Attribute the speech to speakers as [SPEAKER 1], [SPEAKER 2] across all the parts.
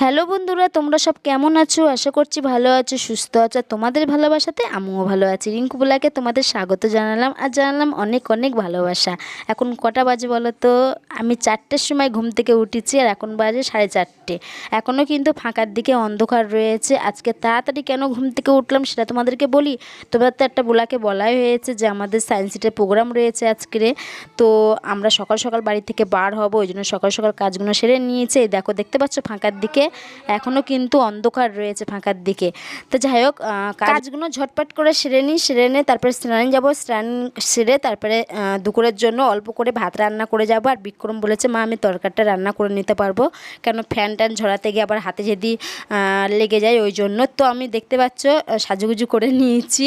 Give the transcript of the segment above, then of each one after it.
[SPEAKER 1] Hello বন্ধুরা, তোমরা সব কেমন আছো? আশা করছি ভালো আছো, সুস্থ আছো। তোমাদের ভালোবাসাতে আমিও ভালো আছি। রিঙ্কু বোলাকে তোমাদের স্বাগত জানালাম আর জানালাম অনেক অনেক ভালোবাসা। এখন কটা বাজে বলো তো আমি চারটের সময় ঘুম থেকে উঠেছি আর এখন বাজে সাড়ে চারটে। এখনও কিন্তু ফাঁকার দিকে অন্ধকার রয়েছে। আজকে তাড়াতাড়ি কেন ঘুম থেকে উঠলাম সেটা তোমাদেরকে বলি। তোমরা তো একটা বোলাকে বলাই হয়েছে যে আমাদের সায়েন্স সিটির প্রোগ্রাম রয়েছে আজকে তো আমরা সকাল সকাল বাড়ি থেকে বার হব, ওই জন্য সকাল সকাল কাজগুলো সেরে নিয়েছে। দেখো, দেখতে পাচ্ছ ফাঁকার দিকে? এখনও কিন্তু অন্ধকার রয়েছে ফাঁকার দিকে। তো যাই হোক কাজগুলো ঝটপট করে সেরে নিই, সেরে নিয়ে তারপরে স্নান যাব, স্নান সেরে তারপরে দুপুরের জন্য অল্প করে ভাত রান্না করে যাব। আর বিক্রম বলেছে, মা, আমি তরকারিটা রান্না করে নিতে পারব। কেন ফ্যান ট্যান ঝরাতে গিয়ে আবার হাতে যদি লেগে যায় ওই জন্য। তো আমি দেখতে পাচ্ছ সাজুগুজু করে নিয়েছি।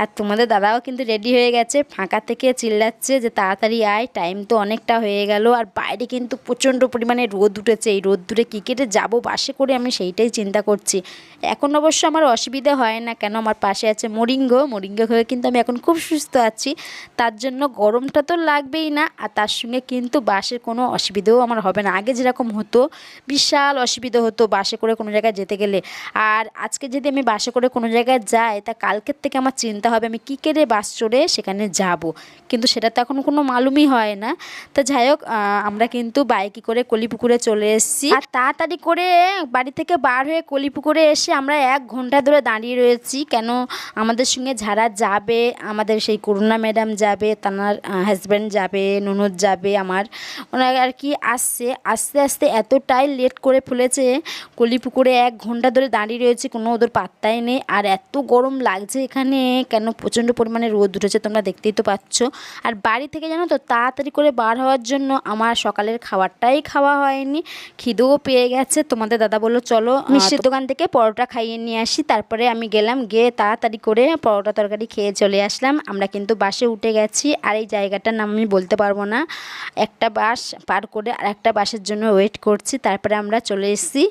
[SPEAKER 1] আর তোমাদের দাদাও কিন্তু রেডি হয়ে গেছে, ফাঁকা থেকে চিল্লাচ্ছে যে তাড়াতাড়ি আয়, টাইম তো অনেকটা হয়ে গেল। আর বাইরে কিন্তু প্রচণ্ড পরিমাণে রোদ উঠেছে। এই রোদ দূরে কী কেটে যাব, বাসে করে আমি সেইটাই চিন্তা করছি। এখন অবশ্য আমার অসুবিধা হয় না, কেন আমার পাশে আছে মরিঙ্গ। মরিঙ্গ হয়ে কিন্তু আমি এখন খুব সুস্থ আছি। তার জন্য গরমটা তো লাগবেই না, আর তার সঙ্গে কিন্তু বাসের কোনো অসুবিধেও আমার হবে না। আগে যেরকম হতো, বিশাল অসুবিধা হতো বাসে করে কোনো জায়গায় যেতে গেলে। আর আজকে যদি আমি বাসে করে কোনো জায়গায় যাই, তা কালকের থেকে আমার চিন্তা হবে আমি কী করে বাস চড়ে সেখানে যাব। কিন্তু সেটা তো এখন কোনো মালুমই হয় না। তা যাই হোক আমরা কিন্তু বাইকে করে কলিপুকুরে চলে এসেছি। আর তাড়াতাড়ি করে বাড়ি থেকে বার হয়ে কলিপুকুরে এসে আমরা এক ঘণ্টা ধরে দাঁড়িয়ে রয়েছি। কেন? আমাদের সঙ্গে যারা যাবে, আমাদের সেই করুণা ম্যাডাম যাবে, তানার হাজব্যান্ড যাবে, ননদ যাবে, আমার। ওনারা আর কি আসছে। আস্তে আস্তে এতটাই লেট করে ফেলেছে, কলিপুকুরে এক ঘণ্টা ধরে দাঁড়িয়ে রয়েছে, কোনো ওদের পাত্তাই নেই। আর এত গরম লাগছে এখানে, কেন? প্রচণ্ড পরিমাণে রোদ উঠেছে, তোমরা দেখতেই তো পাচ্ছ। আর বাড়ি থেকে জানো তো, তাড়াতাড়ি করে বার হওয়ার জন্য আমার সকালের খাবারটাই খাওয়া হয়নি। খিদেও পেয়ে গেছে, তোমাদের দাদা বলল চলো মিষ্টির দোকান থেকে পরোটা খাইয়ে নিয়ে আসি। তারপরে আমি গেলাম গিয়ে তাড়াতাড়ি করে পরোটা তরকারি খেয়ে চলে আসলাম। আমরা কিন্তু বাসে উঠে গেছি আর এই জায়গাটার নাম আমি বলতে পারব না। একটা বাস পার করে আর একটা বাসের জন্য ওয়েট করছি। তারপরে আমরা চলে এসেছি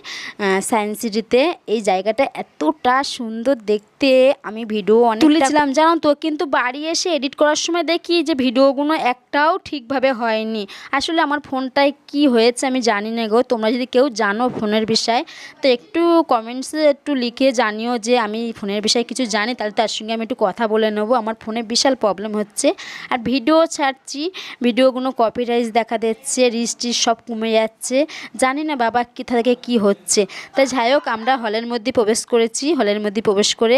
[SPEAKER 1] সায়েন্স সিটিতে। এই জায়গাটা এতটা সুন্দর দেখতে। আমি ভিডিও অনেক তুলেছিলাম জানো তো কিন্তু বাড়ি এসে এডিট করার সময় দেখি যে ভিডিওগুলো একটাও ঠিকভাবে হয়নি। আসলে আমার ফোনটায় কি হয়েছে আমি জানি না গো। তোমরা যদি কেউ জানো ফোনের বিষয়ে। তো একটু কমেন্টসে একটু লিখে জানিও যে আমি ফোনের বিষয়ে কিছু জানি, তাহলে তার সঙ্গে আমি একটু কথা বলে নেব। আমার ফোনে বিশাল প্রবলেম হচ্ছে। আর ভিডিও ছাড়ছি ভিডিওগুলো কপিরাইজ দেখা দিচ্ছে রিস্টি সব কমে যাচ্ছে। জানি না বাবা কোথা থেকে কী হচ্ছে। তাই যাই হোক, আমরা হলের মধ্যে প্রবেশ করেছি হলের মধ্যে প্রবেশ করে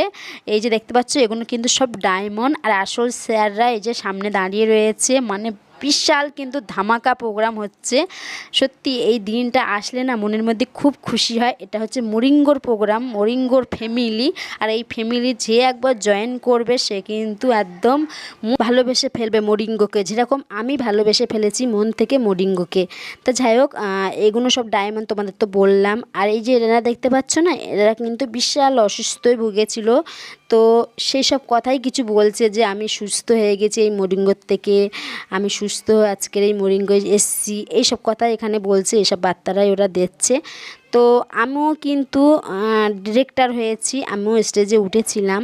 [SPEAKER 1] এই যে দেখতে পাচ্ছ, এগুলো কিন্তু সব ডায়মন্ড আর আসল স্যাররা এই যে সামনে দাঁড়িয়ে রয়েছে মানে বিশাল কিন্তু ধামাকা প্রোগ্রাম হচ্ছে। সত্যি এই দিনটা আসলে না মনের মধ্যে খুব খুশি হয়। এটা হচ্ছে মরিঙ্গোর প্রোগ্রাম মরিঙ্গোর ফ্যামিলি আর এই ফ্যামিলি যে একবার জয়েন করবে, সে কিন্তু একদম ভালোবেসে ফেলবে মরিঙ্গোকে। যেরকম আমি ভালোবেসে ফেলেছি মন থেকে মরিঙ্গোকে। তো যাই হোক এগুলো সব ডায়মন্ড তোমাদের তো বললাম। আর এই যে এরা দেখতে পাচ্ছ না এরা কিন্তু বিশাল অসুস্থই ভুগেছিল। তো সেই সব কথাই কিছু বলছে যে, আমি সুস্থ হয়ে গেছি এই মরিঙ্গোর থেকে। আমি সুস্থ আজকের এই মরিঙ্গ এসছি। এইসব কথা এখানে বলছে এসব বার্তারাই ওরা দিচ্ছে। তো আমিও কিন্তু ডিরেক্টর হয়েছি, আমিও স্টেজে উঠেছিলাম।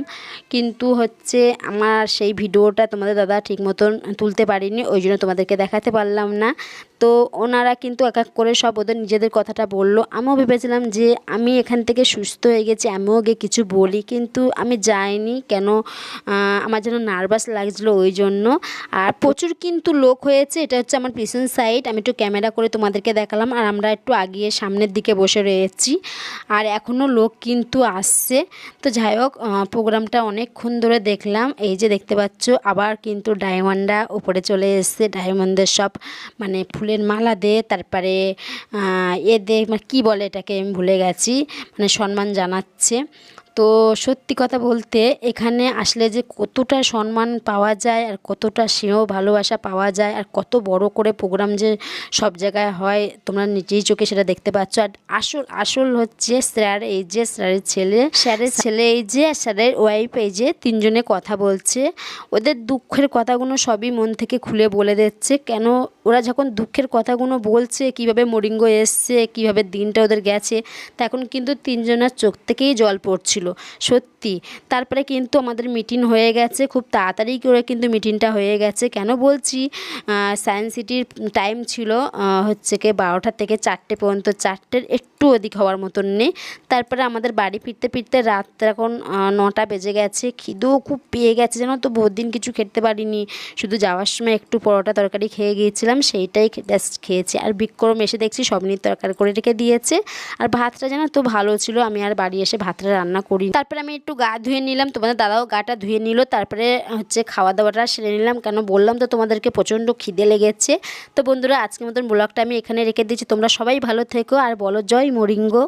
[SPEAKER 1] কিন্তু হচ্ছে আমার সেই ভিডিওটা তোমাদের দাদা ঠিক মতন তুলতে পারিনি, ওই জন্য তোমাদেরকে দেখাতে পারলাম না। তো ওনারা কিন্তু এক এক করে সব ওদের নিজেদের কথাটা বলল। আমিও ভেবেছিলাম যে আমি এখান থেকে সুস্থ হয়ে গেছি, আমিও গিয়ে কিছু বলি, কিন্তু আমি যাইনি। কেন? আমার যেন নার্ভাস লাগছিল ওই জন্য। আর প্রচুর কিন্তু লোক হয়েছে, এটা হচ্ছে আমার পিছন সাইড আমি একটু ক্যামেরা করে তোমাদেরকে দেখালাম, আর আমরা একটু আগিয়ে সামনের দিকে বসে রয়েছি। আর এখনও লোক কিন্তু আসছে। তো যাই হোক প্রোগ্রামটা অনেকক্ষণ ধরে দেখলাম। এই যে দেখতে পাচ্ছ, আবার কিন্তু ডায়মন্ডরা উপরে চলে এসছে। ডায়মন্ডের সব মানে ফুলের মালা দে তারপরে এ দে মানে কী বলে এটাকে, আমি ভুলে গেছি। মানে সম্মান জানাচ্ছে। তো সত্যি কথা বলতে এখানে আসলে যে কতটা সম্মান পাওয়া যায় আর কতটা স্নেহ ভালোবাসা পাওয়া যায় আর কত বড় করে প্রোগ্রাম যে সব জায়গায় হয় তোমরা নিজেই চোখে সেটা দেখতে পাচ্ছ। আর আসল আসল হচ্ছে স্যার এই যে স্যারের ছেলে স্যারের ছেলে এই যে আর স্যারের ওয়াইফ এই যে তিনজনে কথা বলছে ওদের দুঃখের কথাগুলো সবই মন থেকে খুলে বলে দিচ্ছে। কেন ওরা যখন দুঃখের কথাগুলো বলছে, কীভাবে মরিঙ্গো এসছে, কীভাবে দিনটা ওদের গেছে, তখন কিন্তু তিনজনের চোখ থেকেই জল পড়ছিল। সত্যি, তারপরে কিন্তু আমাদের মিটিং হয়ে গেছে, খুব তাড়াতাড়ি করে কিন্তু মিটিংটা হয়ে গেছে। কেন বলছি? সায়েন্স সিটির টাইম ছিল হচ্ছে কি বারোটা থেকে চারটে পর্যন্ত, চারটের একটু অধিক হওয়ার মতন নেই। তারপরে আমাদের বাড়ি ফিরতে ফিরতে রাত এখন নটা বেজে গেছে। খিদেও খুব পেয়ে গেছে যেন তো বহুত দিন কিছু খেতে পারিনি। শুধু যাওয়ার সময় একটু পরোটা তরকারি খেয়ে গিয়েছিলাম। সেইটাই জাস্ট খেয়েছি। আর বিক্রম এসে দেখছি সবনির তরকারি করে রেখে দিয়েছে। আর ভাতটা যেন তো ভালো ছিল, আমি আর বাড়ি এসে ভাতটা রান্না করি। তারপরে আমি একটু গা ধুয়ে নিলাম, তোমাদের দাদাও গাটা ধুয়ে নিল। তারপরে হচ্ছে খাওয়া দাওয়াটা সেরে নিলাম। কেন বললাম তো তোমাদেরকে প্রচণ্ড খিদে লেগেছে। তো বন্ধুরা, আজকের মতন ব্লগটা আমি এখানে রেখে দিচ্ছি। তোমরা সবাই ভালো থেকো। আর বলো, জয় মরিঙ্গো।